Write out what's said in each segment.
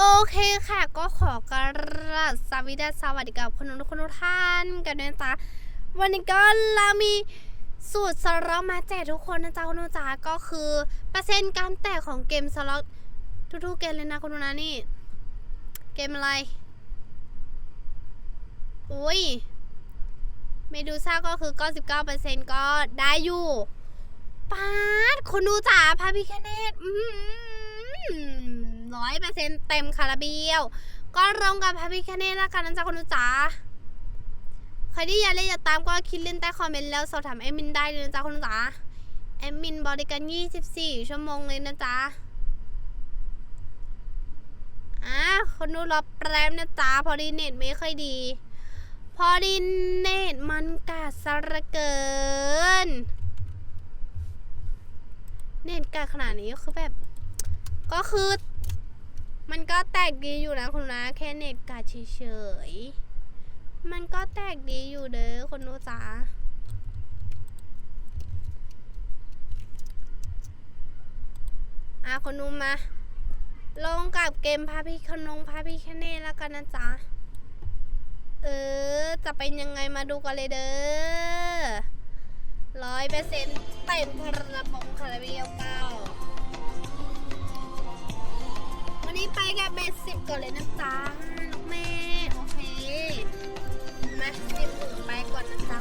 โอเคค่ะ ก็ขอกราบสวัสดีสวัสดีกับคนทุกคนทุกท่านกันด้วยจ้าวันนี้ก็เรามีสูตรสล็อตมาแจกทุกคนนะจ๊ะคุณจ๋าก็คือเปอร์เซ็นต์การแตกของเกมสล็อตทุกๆเกมเลยนะคุณนะนี่ เกมอะไรอุ้ยเมดูซ่าก็คือ99%ก็ได้อยู่ปาดคนดูจ๋าพาพิคเนตอืม ร้อยเปอร์เซ็นต็มคาราเบีย่ก็ลงกับพระพิคเนตล้วกันนะจ๊ะคุณจ๋าใครที่อยากเล่นอยากตามก็คิดเล่นใต้คอมเมนต์แล้วสอบถามเอมินได้เลยนะจ๊ะคนจ๋าแอมินบริการ 24 ชั่วโมงเลยนะจ๊ะอะคนดูรอแป๊บนะจ๊ะพอดีเน็ตไม่ค่อยดี พอดีเน็ตมันกาดสระเกิน เน็ตกาดขนาดนี้ก็คือแบบ ก็คือ มันก็แตกดีอยู่นะคุณนะแค่เน็ตกาดเฉยๆมันก็แตกดีอยู่เด้อคนดูจ๋าอะคนดูมา ลงกับเกมพาพี่ขนงพาพี่แค่เน่แล้วกันนะจ๊ะ เออ จะเป็นยังไงมาดูกันเลยเด้อร้อยเปอร์เซ็นต์เต็มพระบงคาราเบลเก้า เบสสิบก่อนเลยนะจ๊ะลูกแม่โอเคมาสิบหนึ่งไปก่อนนะจ๊ะ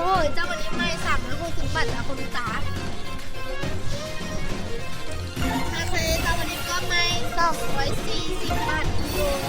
อ้ยเจ้าวันนี้ไม่สามร้อยหกสิบบาทอะคุณจ๋าโอเคเจ้าวันนี้ก็ไม่สองร้อยสี่สิบบาทอยู่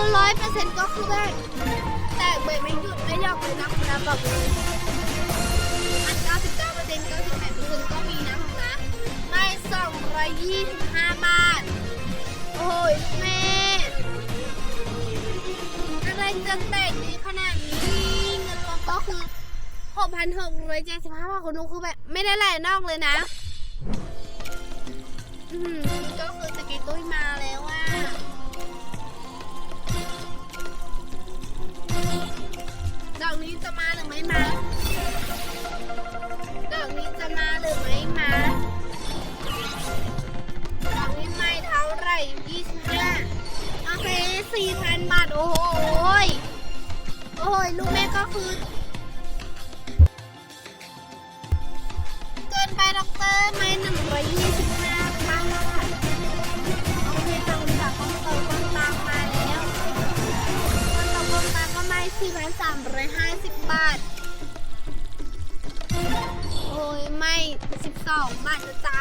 คือร้อยเปอร์เซ็นต์ก็คือได้ แต่เบยไม่หยุดไม่ยอกเลยนะคุณนะบอกเลยอัน99เปอร์เซ็นต์98เปอร์เซ็นต์ก็มีนะคุณนะ ไม่225บาท โอ้ยแม่อะไรจะแตกดีขนาดนี้เงินรวมก็คือ6,675บาทคุณนุ๊กคือแบบไม่ได้แหล่นอกเลยนะก็คือสเก็ตตุ้ยมาแล้วว่า 4,000 บาท โอ้โหยโอ้ยลูกแม่ก็คือ เกินไปด็อกเตอร์ไม่หนึ่งร้อยยี่สิบห้าบาทโอเคตรงจากกองโตก้องตามมาแล้วกองโตกองตามก็ไม่สี่พันสามร้อยห้าสิบบาท โอ้ยไม่สิบสองบาทนะจ๊ะ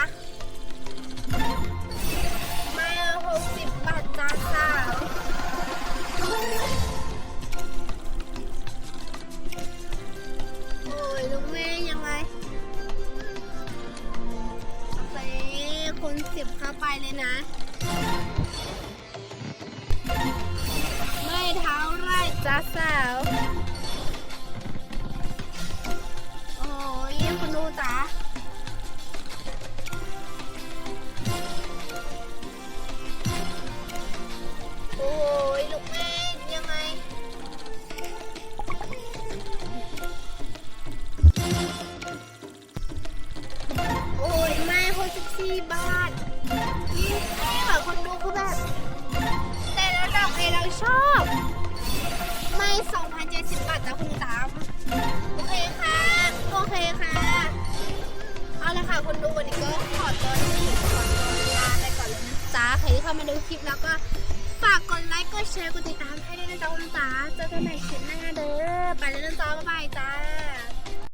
ไม่หกสิบบาทจ้าสาว เลยนะ ไม่เท้าไรจ้าสาวโอ้ยคุณดูจ้า เราชอบ ไม่2,070บาทจ้ะคุณตามโอเคค่ะ โอเคค่ะ เอาละค่ะคนดูวันนี้ก็ขอตัวขอตัวลาไปก่อนเลยนะจ๊ะใครที่เข้ามาดูคลิปแล้วก็ฝากกดไลค์กดแชร์กดติดตามให้ด้วยนะจ๊ะคุณตาเจอกันใหม่คลิปหน้าเด้อไปแล้วนะจ๊ะบ๊ายบายจ้า